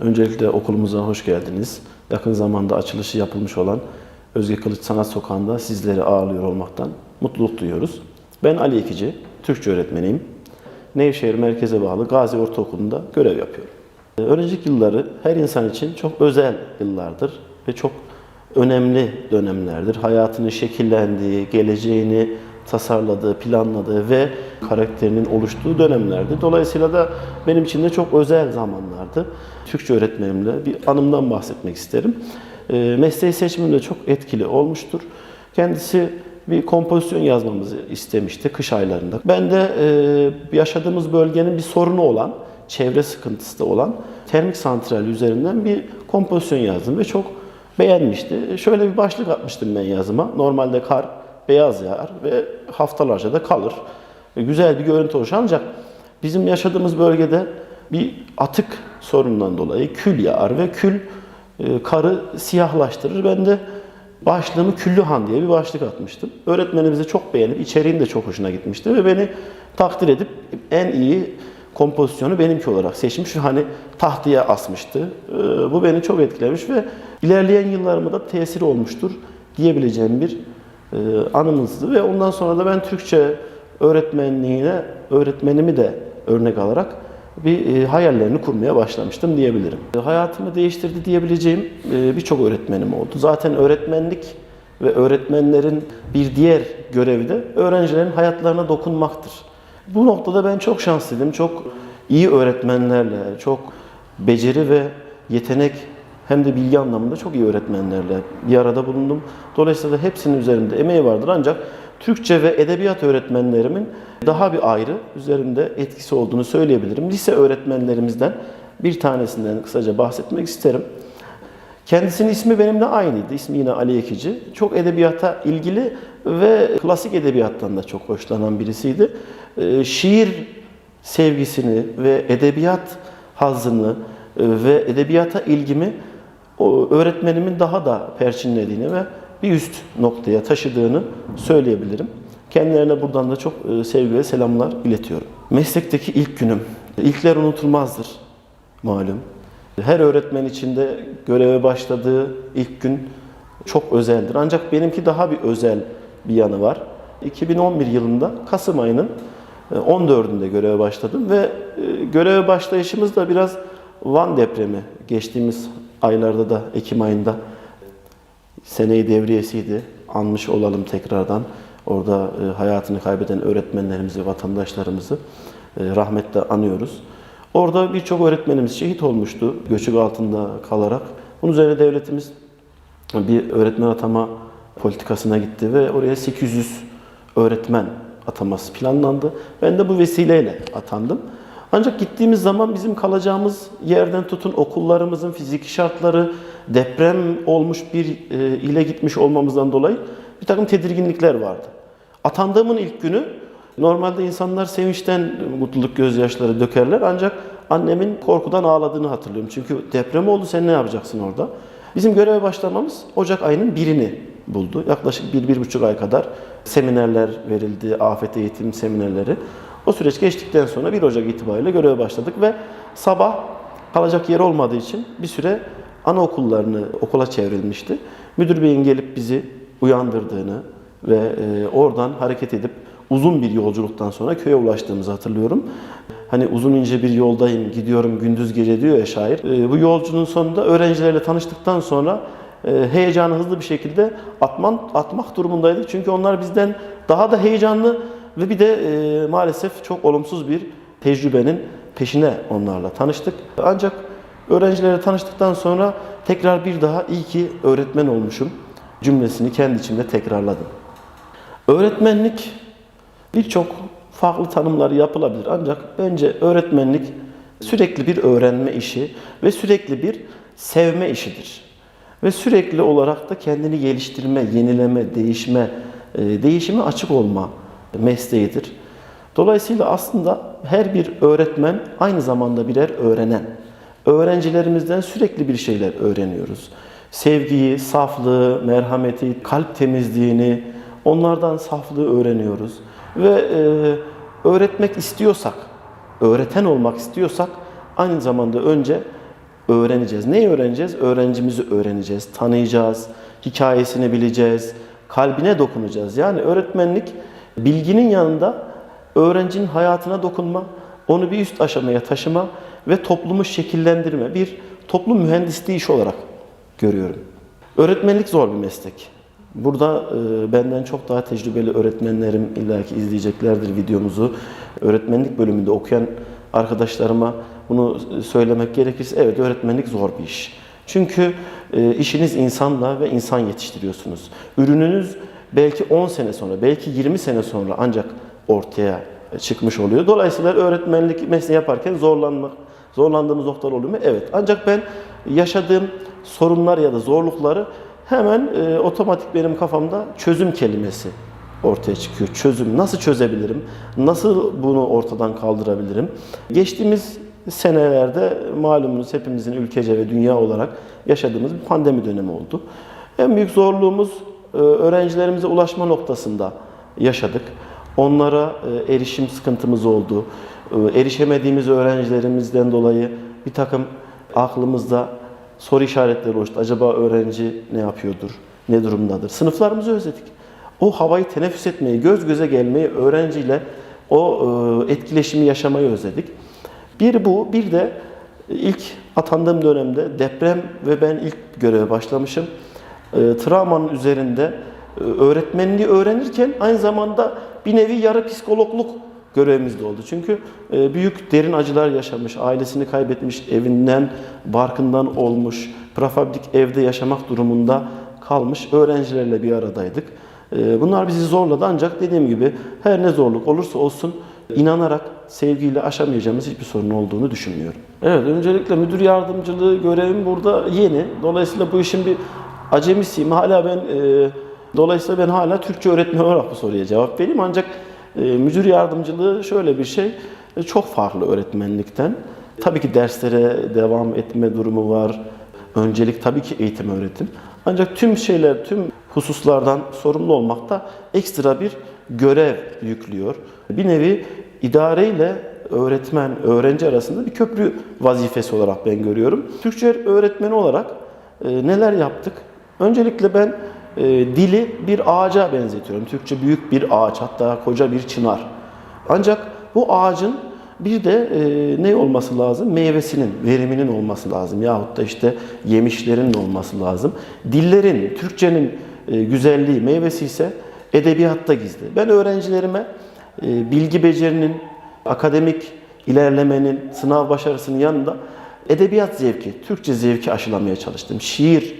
Öncelikle okulumuza hoş geldiniz. Yakın zamanda açılışı yapılmış olan Özge Kılıç Sanat Sokağı'nda sizleri ağırlıyor olmaktan mutluluk duyuyoruz. Ben Ali Ekici, Türkçe öğretmeniyim. Nevşehir merkeze bağlı Gazi Ortaokulu'nda görev yapıyorum. Ee, Öğrencilik yılları her insan için çok özel yıllardır ve çok önemli dönemlerdir. Hayatının şekillendiği, geleceğini tasarladığı, planladığı ve karakterinin oluştuğu dönemlerdi. Dolayısıyla da benim için de çok özel zamanlardı. Türkçe öğretmenimle bir anımdan bahsetmek isterim. Ee, Mesleği seçimimde çok etkili olmuştur. Kendisi bir kompozisyon yazmamızı istemişti kış aylarında. Ben de e, yaşadığımız bölgenin bir sorunu olan, çevre sıkıntısı da olan termik santral üzerinden bir kompozisyon yazdım ve çok beğenmişti. Şöyle bir başlık atmıştım ben yazıma. Normalde kar beyaz yağar ve haftalarca da kalır. E, Güzel bir görüntü oluşur ancak bizim yaşadığımız bölgede bir atık sorunundan dolayı kül yağar ve kül e, karı siyahlaştırır. Ben de başlığımı Küllühan diye bir başlık atmıştım. Öğretmenimizi çok beğenip içeriğin de çok hoşuna gitmişti ve beni takdir edip en iyi kompozisyonu benimki olarak seçmiş. Hani tahtaya asmıştı. Ee, Bu beni çok etkilemiş ve ilerleyen yıllarıma da tesiri olmuştur diyebileceğim bir e, anımızdı. Ve ondan sonra da ben Türkçe öğretmenliğine, öğretmenimi de örnek alarak bir e, hayallerini kurmaya başlamıştım diyebilirim. E, Hayatımı değiştirdi diyebileceğim e, birçok öğretmenim oldu. Zaten öğretmenlik ve öğretmenlerin bir diğer görevi de öğrencilerin hayatlarına dokunmaktır. Bu noktada ben çok şanslıydım. Çok iyi öğretmenlerle, çok beceri ve yetenek hem de bilgi anlamında çok iyi öğretmenlerle bir arada bulundum. Dolayısıyla hepsinin üzerinde emeği vardır ancak Türkçe ve edebiyat öğretmenlerimin daha bir ayrı üzerinde etkisi olduğunu söyleyebilirim. Lise öğretmenlerimizden bir tanesinden kısaca bahsetmek isterim. Kendisinin ismi benimle aynıydı. İsmi yine Ali Ekici. Çok edebiyata ilgili ve klasik edebiyattan da çok hoşlanan birisiydi. Ee, Şiir sevgisini ve edebiyat hazzını e, ve edebiyata ilgimi öğretmenimin daha da perçinlediğini ve bir üst noktaya taşıdığını söyleyebilirim. Kendilerine buradan da çok e, sevgi ve selamlar iletiyorum. Meslekteki ilk günüm. İlkler unutulmazdır malum. Her öğretmen için de göreve başladığı ilk gün çok özeldir. Ancak benimki daha bir özel bir yanı var. 2011 yılında Kasım ayının e, 14'ünde göreve başladım ve e, göreve başlayışımız da biraz Van depremi geçtiğimiz aylarda da Ekim ayında seneyi devriyesiydi. Anmış olalım tekrardan. Orada e, hayatını kaybeden öğretmenlerimizi, vatandaşlarımızı e, rahmetle anıyoruz. Orada birçok öğretmenimiz şehit olmuştu göçük altında kalarak. Bunun üzerine devletimiz bir öğretmen atama politikasına gitti ve oraya 800 öğretmen ataması planlandı. Ben de bu vesileyle atandım. Ancak gittiğimiz zaman bizim kalacağımız yerden tutun okullarımızın fiziki şartları deprem olmuş bir e, ile gitmiş olmamızdan dolayı bir takım tedirginlikler vardı. Atandığımın ilk günü normalde insanlar sevinçten mutluluk gözyaşları dökerler ancak annemin korkudan ağladığını hatırlıyorum. Çünkü deprem oldu sen ne yapacaksın orada? Bizim göreve başlamamız Ocak ayının birini buldu. Yaklaşık bir, bir buçuk ay kadar seminerler verildi, afet eğitim seminerleri. O süreç geçtikten sonra 1 Ocak itibariyle göreve başladık ve sabah kalacak yer olmadığı için bir süre anaokullarını okula çevrilmişti. Müdür beyin gelip bizi uyandırdığını ve e, oradan hareket edip uzun bir yolculuktan sonra köye ulaştığımızı hatırlıyorum. Hani uzun ince bir yoldayım, gidiyorum gündüz gece diyor ya şair. E, bu yolcunun sonunda öğrencilerle tanıştıktan sonra heyecanı hızlı bir şekilde atman, atmak durumundaydık. Çünkü onlar bizden daha da heyecanlı ve bir de e, maalesef çok olumsuz bir tecrübenin peşine onlarla tanıştık. Ancak öğrencilerle tanıştıktan sonra tekrar bir daha iyi ki öğretmen olmuşum cümlesini kendi içimde tekrarladım. Öğretmenlik birçok farklı tanımları yapılabilir ancak bence öğretmenlik sürekli bir öğrenme işi ve sürekli bir sevme işidir. Ve sürekli olarak da kendini geliştirme, yenileme, değişme, e, değişime açık olma mesleğidir. Dolayısıyla aslında her bir öğretmen aynı zamanda birer öğrenen. Öğrencilerimizden sürekli bir şeyler öğreniyoruz. Sevgiyi, saflığı, merhameti, kalp temizliğini, onlardan saflığı öğreniyoruz. Ve e, öğretmek istiyorsak, öğreten olmak istiyorsak aynı zamanda önce öğreneceğiz. Neyi öğreneceğiz? Öğrencimizi öğreneceğiz, tanıyacağız, hikayesini bileceğiz, kalbine dokunacağız. Yani öğretmenlik bilginin yanında öğrencinin hayatına dokunma, onu bir üst aşamaya taşıma ve toplumu şekillendirme, bir toplum mühendisliği işi olarak görüyorum. Öğretmenlik zor bir meslek. Burada e, benden çok daha tecrübeli öğretmenlerim illaki izleyeceklerdir videomuzu. Öğretmenlik bölümünde okuyan arkadaşlarıma bunu söylemek gerekirse evet öğretmenlik zor bir iş. Çünkü e, işiniz insanla ve insan yetiştiriyorsunuz. Ürününüz belki 10 sene sonra, belki 20 sene sonra ancak ortaya çıkmış oluyor. Dolayısıyla öğretmenlik mesleği yaparken zorlanmak, zorlandığımız noktalar oluyor mu? Evet. Ancak ben yaşadığım sorunlar ya da zorlukları hemen e, otomatik benim kafamda çözüm kelimesi ortaya çıkıyor. Çözüm. Nasıl çözebilirim? Nasıl bunu ortadan kaldırabilirim? Geçtiğimiz senelerde malumunuz hepimizin ülkece ve dünya olarak yaşadığımız bir pandemi dönemi oldu. En büyük zorluğumuz e, öğrencilerimize ulaşma noktasında yaşadık. Onlara e, erişim sıkıntımız oldu. E, Erişemediğimiz öğrencilerimizden dolayı bir takım aklımızda soru işaretleri oluştu. Acaba öğrenci ne yapıyordur, ne durumdadır? Sınıflarımızı özledik. O havayı teneffüs etmeyi, göz göze gelmeyi, öğrenciyle o etkileşimi yaşamayı özledik. Bir bu, bir de ilk atandığım dönemde deprem ve ben ilk göreve başlamışım. E, travmanın üzerinde e, öğretmenliği öğrenirken aynı zamanda bir nevi yarı psikologluk görevimiz de oldu. Çünkü e, büyük derin acılar yaşamış, ailesini kaybetmiş, evinden, barkından olmuş, prefabrik evde yaşamak durumunda kalmış öğrencilerle bir aradaydık. E, Bunlar bizi zorladı ancak dediğim gibi her ne zorluk olursa olsun inanarak, sevgiyle aşamayacağımız hiçbir sorun olduğunu düşünmüyorum. Evet, öncelikle müdür yardımcılığı görevim burada yeni. Dolayısıyla bu işin bir acemisiyim. Hala ben e, dolayısıyla ben hala Türkçe öğretmeni olarak bu soruya cevap vereyim. Ancak e, müdür yardımcılığı şöyle bir şey, e, çok farklı öğretmenlikten. Tabii ki derslere devam etme durumu var. Öncelik tabii ki eğitim öğretim. Ancak tüm şeyler, tüm hususlardan sorumlu olmak da ekstra bir görev yüklüyor. Bir nevi idareyle öğretmen, öğrenci arasında bir köprü vazifesi olarak ben görüyorum. Türkçe öğretmeni olarak e, neler yaptık? Öncelikle ben e, dili bir ağaca benzetiyorum. Türkçe büyük bir ağaç, hatta koca bir çınar. Ancak bu ağacın bir de e, ne olması lazım? Meyvesinin, veriminin olması lazım. Yahut da işte yemişlerin olması lazım. Dillerin, Türkçenin e, güzelliği, meyvesi ise edebiyatta gizli. Ben öğrencilerime e, bilgi becerinin, akademik ilerlemenin, sınav başarısının yanında edebiyat zevki, Türkçe zevki aşılamaya çalıştım. Şiir,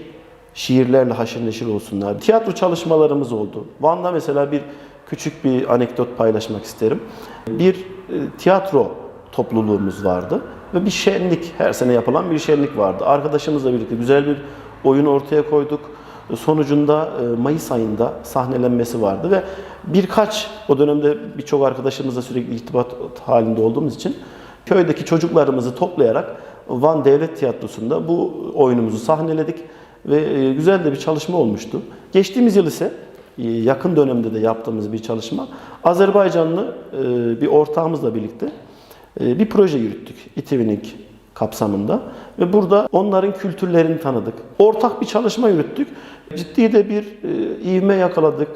şiirlerle haşır neşir olsunlar. Tiyatro çalışmalarımız oldu. Van'da mesela bir küçük bir anekdot paylaşmak isterim. Bir e, tiyatro topluluğumuz vardı ve bir şenlik, her sene yapılan bir şenlik vardı. Arkadaşımızla birlikte güzel bir oyun ortaya koyduk. Sonucunda e, Mayıs ayında sahnelenmesi vardı ve birkaç, o dönemde birçok arkadaşımızla sürekli irtibat halinde olduğumuz için köydeki çocuklarımızı toplayarak Van Devlet Tiyatrosu'nda bu oyunumuzu sahneledik ve e, güzel de bir çalışma olmuştu. Geçtiğimiz yıl ise e, yakın dönemde de yaptığımız bir çalışma Azerbaycanlı bir ortağımızla birlikte bir proje yürüttük. İTV'nin kapsamında ve burada onların kültürlerini tanıdık. Ortak bir çalışma yürüttük. Ciddi de bir ivme yakaladık.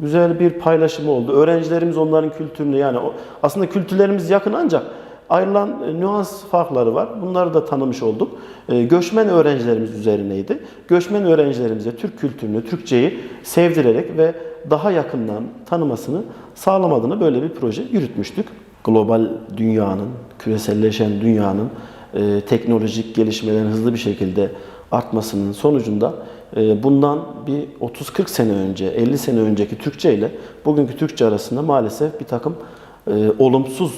Güzel bir paylaşım oldu. Öğrencilerimiz onların kültürünü yani aslında kültürlerimiz yakın ancak ayrılan nüans farkları var. Bunları da tanımış olduk. Göçmen öğrencilerimiz üzerineydi. Göçmen öğrencilerimize Türk kültürünü, Türkçeyi sevdirerek ve daha yakından tanımasını sağlamadığını böyle bir proje yürütmüştük. Global dünyanın, küreselleşen dünyanın e, teknolojik gelişmelerin hızlı bir şekilde artmasının sonucunda e, bundan bir 30-40 sene önce, 50 sene önceki Türkçe ile bugünkü Türkçe arasında maalesef bir takım e, olumsuz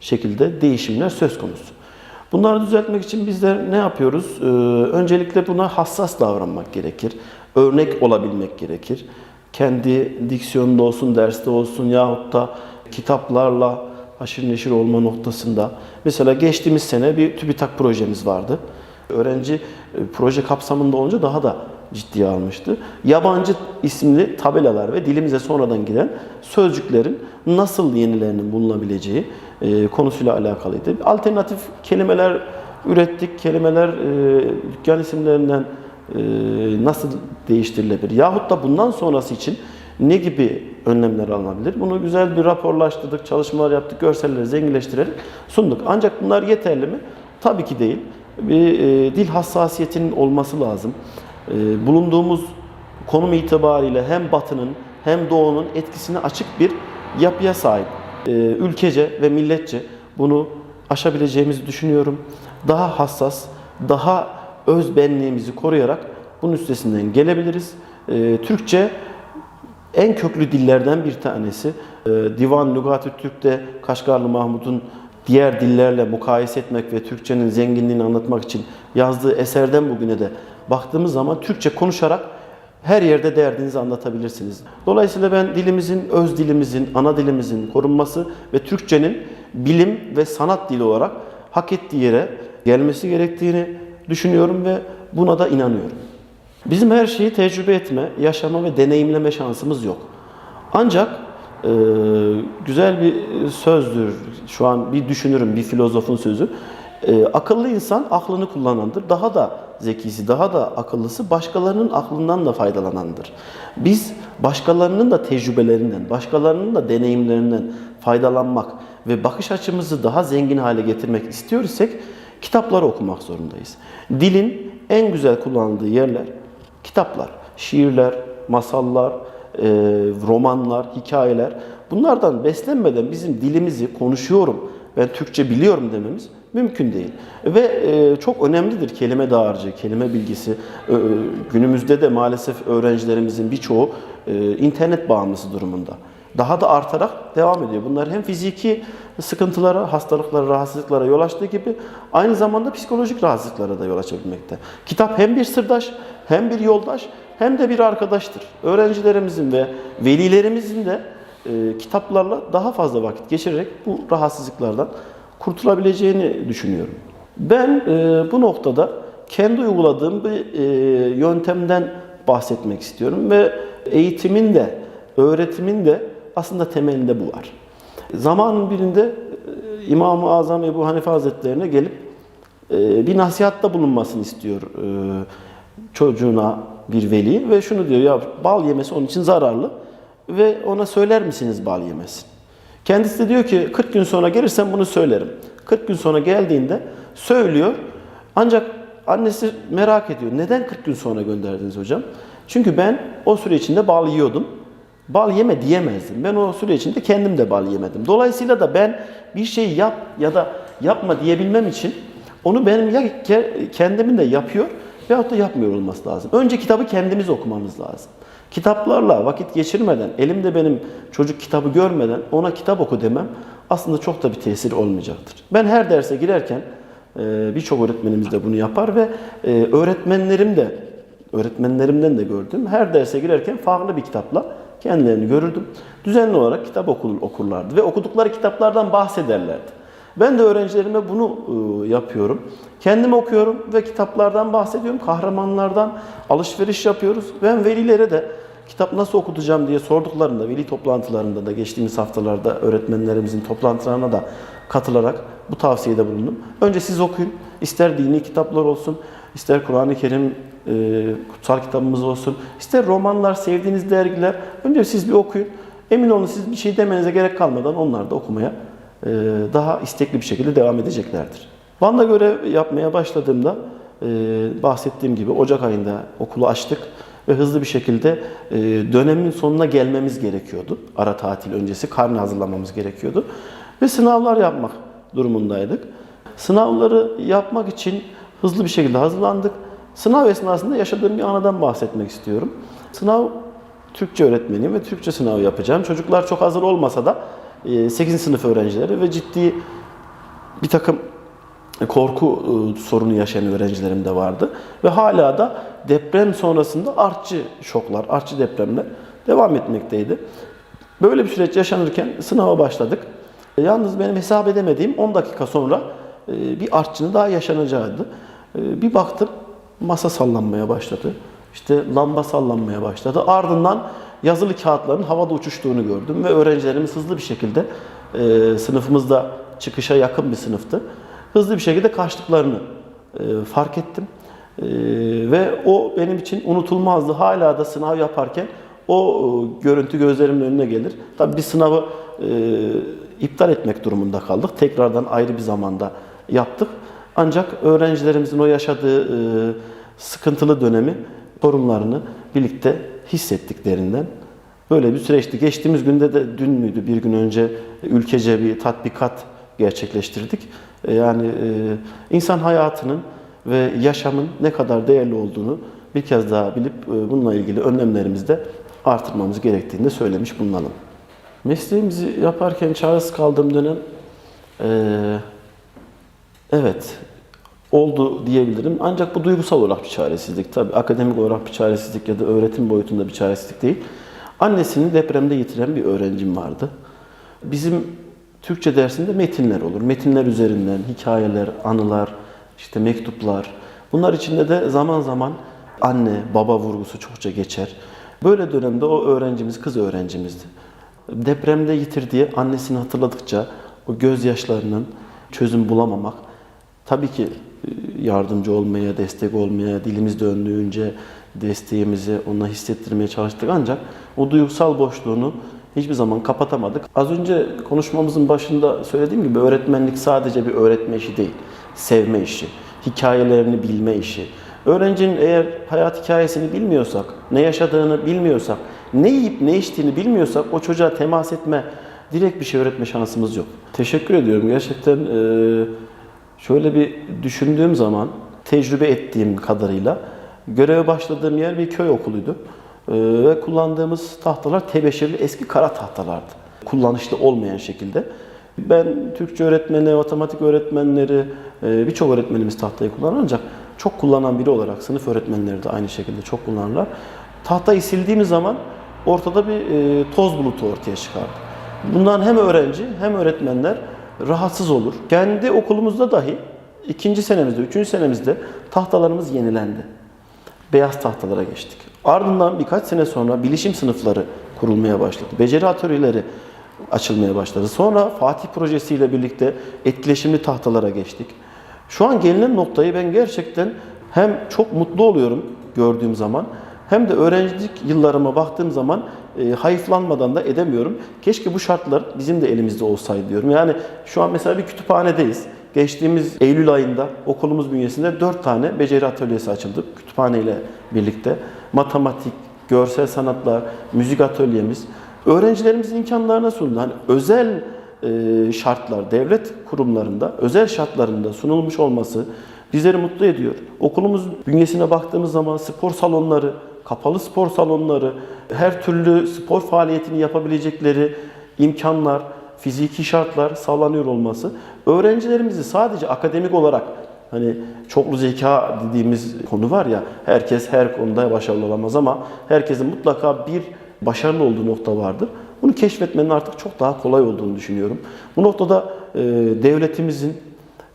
şekilde değişimler söz konusu. Bunları düzeltmek için bizler ne yapıyoruz? Ee, öncelikle buna hassas davranmak gerekir. Örnek olabilmek gerekir. Kendi diksiyonunda olsun, derste olsun yahut da kitaplarla haşır neşir olma noktasında. Mesela geçtiğimiz sene bir TÜBİTAK projemiz vardı. Öğrenci e, proje kapsamında olunca daha da ciddiye almıştı. Yabancı isimli tabelalar ve dilimize sonradan giren sözcüklerin nasıl yenilerinin bulunabileceği e, konusuyla alakalıydı. Alternatif kelimeler ürettik. Kelimeler e, dükkan isimlerinden nasıl değiştirilebilir? Yahut da bundan sonrası için ne gibi önlemler alınabilir? Bunu güzel bir raporlaştırdık, çalışmalar yaptık, görselleri zenginleştirerek sunduk. Ancak bunlar yeterli mi? Tabii ki değil. Bir e, dil hassasiyetinin olması lazım. E, bulunduğumuz konum itibariyle hem Batı'nın hem Doğu'nun etkisine açık bir yapıya sahip. E, ülkece ve milletçe bunu aşabileceğimizi düşünüyorum. Daha hassas, daha öz benliğimizi koruyarak bunun üstesinden gelebiliriz. E, Türkçe en köklü dillerden bir tanesi. Ee, Divan Lügat-ı Türk'te Kaşgarlı Mahmud'un diğer dillerle mukayese etmek ve Türkçenin zenginliğini anlatmak için yazdığı eserden bugüne de baktığımız zaman Türkçe konuşarak her yerde derdinizi anlatabilirsiniz. Dolayısıyla ben dilimizin, öz dilimizin, ana dilimizin korunması ve Türkçenin bilim ve sanat dili olarak hak ettiği yere gelmesi gerektiğini düşünüyorum ve buna da inanıyorum. Bizim her şeyi tecrübe etme, yaşama ve deneyimleme şansımız yok. Ancak e, güzel bir sözdür, şu an bir düşünürüm, bir filozofun sözü. E, akıllı insan aklını kullanandır. Daha da zekisi, daha da akıllısı başkalarının aklından da faydalanandır. Biz başkalarının da tecrübelerinden, başkalarının da deneyimlerinden faydalanmak ve bakış açımızı daha zengin hale getirmek istiyor isek kitapları okumak zorundayız. Dilin en güzel kullanıldığı yerler kitaplar, şiirler, masallar, e, romanlar, hikayeler. Bunlardan beslenmeden bizim dilimizi konuşuyorum, ben Türkçe biliyorum dememiz mümkün değil. Ve e, çok önemlidir kelime dağarcığı, kelime bilgisi. E, günümüzde de maalesef öğrencilerimizin birçoğu internet bağımlısı durumunda. Daha da artarak devam ediyor. Bunlar hem fiziki sıkıntılara, hastalıklara, rahatsızlıklara yol açtığı gibi aynı zamanda psikolojik rahatsızlıklara da yol açabilmekte. Kitap hem bir sırdaş, hem bir yoldaş, hem de bir arkadaştır. Öğrencilerimizin ve velilerimizin de e, kitaplarla daha fazla vakit geçirerek bu rahatsızlıklardan kurtulabileceğini düşünüyorum. Ben e, bu noktada kendi uyguladığım bir e, yöntemden bahsetmek istiyorum ve eğitimin de, öğretimin de aslında temelinde bu var. Zamanın birinde e, İmam-ı Azam Ebu Hanife Hazretlerine gelip e, bir nasihatta bulunmasını istiyor e, çocuğuna bir veli ve şunu diyor ya bal yemesi onun için zararlı ve ona söyler misiniz bal yemesin? Kendisi de diyor ki 40 gün sonra gelirsen bunu söylerim. 40 gün sonra geldiğinde söylüyor. Ancak annesi merak ediyor. Neden 40 gün sonra gönderdiniz hocam? Çünkü ben o süre içinde bal yiyordum. Bal yeme diyemezdim. Ben o süre içinde kendim de bal yemedim. Dolayısıyla da ben bir şey yap ya da yapma diyebilmem için onu benim ya ke- kendimin de yapıyor veyahut da yapmıyor olması lazım. Önce kitabı kendimiz okumamız lazım. Kitaplarla vakit geçirmeden, elimde benim çocuk kitabı görmeden ona kitap oku demem aslında çok da bir tesir olmayacaktır. Ben her derse girerken e, birçok öğretmenimiz de bunu yapar ve e, öğretmenlerim de öğretmenlerimden de gördüm. Her derse girerken farklı bir kitapla kendilerini görürdüm. Düzenli olarak kitap okur, okurlardı ve okudukları kitaplardan bahsederlerdi. Ben de öğrencilerime bunu e, yapıyorum. Kendim okuyorum ve kitaplardan bahsediyorum. Kahramanlardan alışveriş yapıyoruz. Ben velilere de kitap nasıl okutacağım diye sorduklarında, veli toplantılarında da geçtiğimiz haftalarda öğretmenlerimizin toplantılarına da katılarak bu tavsiyede bulundum. Önce siz okuyun. İster dini kitaplar olsun, ister Kur'an-ı Kerim e, kutsal kitabımız olsun, ister romanlar, sevdiğiniz dergiler. Önce siz bir okuyun. Emin olun siz bir şey demenize gerek kalmadan onlar da okumaya e, daha istekli bir şekilde devam edeceklerdir. Van'da görev yapmaya başladığımda e, bahsettiğim gibi Ocak ayında okulu açtık ve hızlı bir şekilde e, dönemin sonuna gelmemiz gerekiyordu. Ara tatil öncesi karne hazırlamamız gerekiyordu ve sınavlar yapmak durumundaydık. Sınavları yapmak için hızlı bir şekilde hazırlandık. Sınav esnasında yaşadığım bir anadan bahsetmek istiyorum. Sınav Türkçe öğretmeniyim ve Türkçe sınavı yapacağım. Çocuklar çok hazır olmasa da 8. sınıf öğrencileri ve ciddi bir takım korku e, sorunu yaşayan öğrencilerim de vardı. Ve hala da deprem sonrasında artçı şoklar, artçı depremler devam etmekteydi. Böyle bir süreç yaşanırken sınava başladık. E, Yalnız benim hesap edemediğim 10 dakika sonra e, bir artçının daha yaşanacağıydı. E, Bir baktım masa sallanmaya başladı. İşte lamba sallanmaya başladı. Ardından yazılı kağıtların havada uçuştuğunu gördüm ve öğrencilerimiz hızlı bir şekilde e, sınıfımızda çıkışa yakın bir sınıftı. hızlı bir şekilde kaçtıklarını e, fark ettim. E, ve o benim için unutulmazdı. Hala da sınav yaparken o e, görüntü gözlerimin önüne gelir. Tabii bir sınavı e, iptal etmek durumunda kaldık. Tekrardan ayrı bir zamanda yaptık. Ancak öğrencilerimizin o yaşadığı e, sıkıntılı dönemi, sorunlarını birlikte hissettiklerinden böyle bir süreçti. Geçtiğimiz günde de dün müydü bir gün önce ülkece bir tatbikat gerçekleştirdik. E, Yani e, insan hayatının ve yaşamın ne kadar değerli olduğunu bir kez daha bilip bununla ilgili önlemlerimizi de artırmamız gerektiğini de söylemiş bulunalım. Mesleğimizi yaparken çaresiz kaldığım dönem evet oldu diyebilirim. Ancak bu duygusal olarak bir çaresizlik. Tabii akademik olarak bir çaresizlik ya da öğretim boyutunda bir çaresizlik değil. Annesini depremde yitiren bir öğrencim vardı. Bizim Türkçe dersinde metinler olur. Metinler üzerinden hikayeler, anılar, işte mektuplar. Bunlar içinde de zaman zaman anne, baba vurgusu çokça geçer. Böyle dönemde o öğrencimiz kız öğrencimizdi. Depremde yitirdiği annesini hatırladıkça o gözyaşlarının çözüm bulamamak tabii ki e, yardımcı olmaya, destek olmaya, dilimiz döndüğünce desteğimizi ona hissettirmeye çalıştık ancak o duygusal boşluğunu hiçbir zaman kapatamadık. Az önce konuşmamızın başında söylediğim gibi öğretmenlik sadece bir öğretme işi değil, sevme işi, hikayelerini bilme işi. Öğrencinin eğer hayat hikayesini bilmiyorsak, ne yaşadığını bilmiyorsak, ne yiyip ne içtiğini bilmiyorsak o çocuğa temas etme, direkt bir şey öğretme şansımız yok. Teşekkür ediyorum. Gerçekten e, şöyle bir düşündüğüm zaman tecrübe ettiğim kadarıyla göreve başladığım yer bir köy okuluydu. E, ve kullandığımız tahtalar tebeşirli eski kara tahtalardı. Kullanışlı olmayan şekilde. Ben Türkçe öğretmeni, matematik öğretmenleri, e, birçok öğretmenimiz tahtayı kullanır ancak çok kullanan biri olarak sınıf öğretmenleri de aynı şekilde çok kullanırlar. Tahtayı sildiğimiz zaman ortada bir e, toz bulutu ortaya çıkardı. Bundan hem öğrenci hem öğretmenler rahatsız olur. Kendi okulumuzda dahi ikinci senemizde, üçüncü senemizde tahtalarımız yenilendi. Beyaz tahtalara geçtik. Ardından birkaç sene sonra bilişim sınıfları kurulmaya başladı. Beceri atölyeleri açılmaya başladı. Sonra Fatih projesiyle birlikte etkileşimli tahtalara geçtik. Şu an gelinen noktayı ben gerçekten hem çok mutlu oluyorum gördüğüm zaman hem de öğrencilik yıllarıma baktığım zaman e, hayıflanmadan da edemiyorum. Keşke bu şartlar bizim de elimizde olsaydı diyorum. Yani şu an mesela bir kütüphanedeyiz. Geçtiğimiz Eylül ayında okulumuz bünyesinde 4 tane beceri atölyesi açıldı kütüphane ile birlikte. Matematik, görsel sanatlar, müzik atölyemiz. Öğrencilerimizin imkanlarına sundu. Hani özel e, şartlar, devlet kurumlarında, özel şartlarında sunulmuş olması bizleri mutlu ediyor. Okulumuz bünyesine baktığımız zaman spor salonları, kapalı spor salonları, her türlü spor faaliyetini yapabilecekleri imkanlar, fiziki şartlar sağlanıyor olması öğrencilerimizi sadece akademik olarak hani çoklu zeka dediğimiz konu var ya herkes her konuda başarılı olamaz ama herkesin mutlaka bir başarılı olduğu nokta vardır. Bunu keşfetmenin artık çok daha kolay olduğunu düşünüyorum. Bu noktada e, devletimizin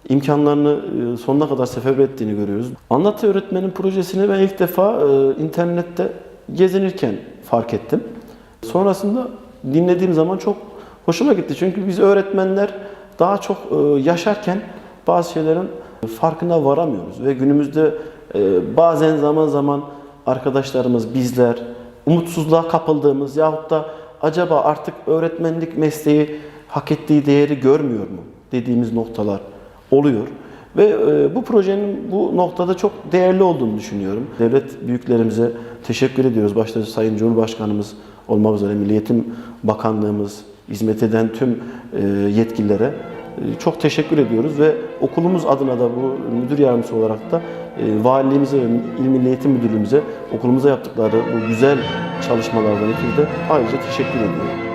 imkanlarını e, sonuna kadar seferber ettiğini görüyoruz. Anlatı öğretmenin projesini ben ilk defa e, internette gezinirken fark ettim. Sonrasında dinlediğim zaman çok hoşuma gitti. Çünkü biz öğretmenler daha çok e, yaşarken bazı şeylerin farkına varamıyoruz. Ve günümüzde bazen zaman zaman arkadaşlarımız, bizler umutsuzluğa kapıldığımız yahut da acaba artık öğretmenlik mesleği hak ettiği değeri görmüyor mu dediğimiz noktalar oluyor. Ve e, bu projenin bu noktada çok değerli olduğunu düşünüyorum. Devlet büyüklerimize teşekkür ediyoruz. Başta Sayın Cumhurbaşkanımız olmak üzere Milli Eğitim Bakanlığımız, hizmet eden tüm e, yetkililere e, çok teşekkür ediyoruz ve okulumuz adına da bu müdür yardımcısı olarak da e, valiliğimize ve İl Milli Eğitim Müdürlüğümüze okulumuza yaptıkları bu güzel çalışmalardan ötürü de ayrıca teşekkür ediyorum.